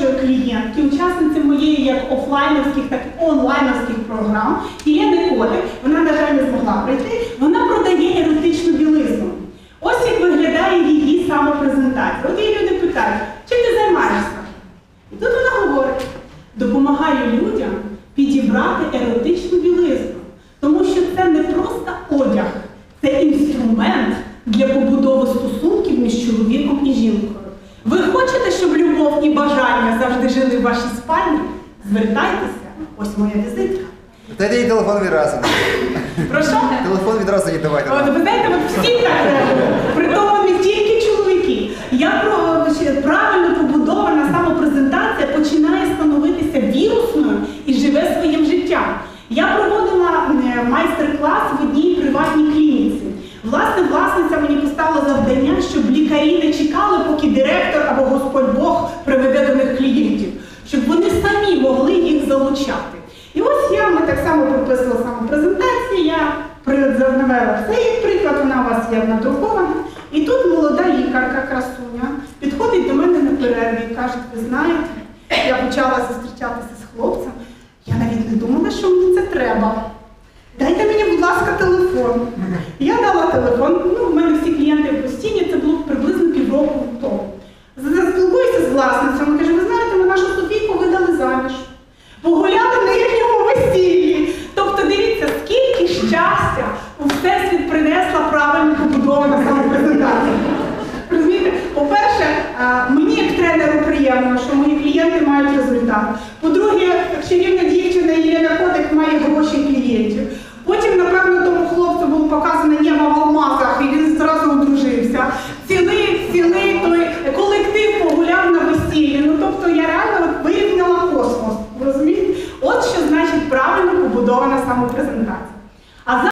хорошої клієнтки, учасниці моєї як офлайновських, так і онлайновських програм, Єлени Колик, вона, на жаль, не змогла прийти, вона продає еротичну білизну. Ось як виглядає її самопрезентація. От її люди питають, чим ти займаєшся? І тут вона говорить, допомагаю людям підібрати еротичну білизну, тому що це не просто одяг, це інструмент для побудови стосунків між чоловіком і жінкою. Ви хочете, щоб любов і бажання завжди жили в вашій спальні? Звертайтеся, ось моя візитка. Тоді і телефон відразу. Прошу? Телефон відразу їй давайте. От, ви знаєте, от всі так реагують. При тому не тільки чоловіки. Я про правильно побудована самопрезентація починає становитися вірусною і живе своїм життям. Я проводила е, майстер-клас в одній приватній клініці. Власне, власниця мені поставила завдання, щоб лікарі не чекали, поки директор або Господь Бог приведе до них клієнтів, щоб вони самі могли їх залучати. І ось я, ми так само прописували самопрезентацію, я при- навела все як приклад, вона у вас є надрукована. І тут молода лікарка, красуня, підходить до мене на перерві і каже, ви знаєте, я почала зустрічатися з хлопцем, я навіть не думала, що мені це треба. Ласка, телефон. Я дала телефон. Ну, в мене всі клієнти постійні, це було приблизно півроку тому. Заспілкуюся з власницею, вона каже, ви знаєте, ми нашу Софійку видали заміж. Погуляли на їхньому весіллі. Тобто дивіться, скільки щастя у Всесвіт принесла правильно побудована самопрезентація. Розумієте? По-перше, мені як тренеру приємно, що мої клієнти мають результат. По-друге, чарівна дівчина Єлена Котик має гроші клієнтів. Потім, напевно, тому хлопцю було показано небо в алмазах, і він зразу одружився. Цілий, цілий той колектив погуляв на весіллі. Ну тобто я реально от вирівняла космос. Ви Розумієте? От що значить правильно побудована самопрезентація. А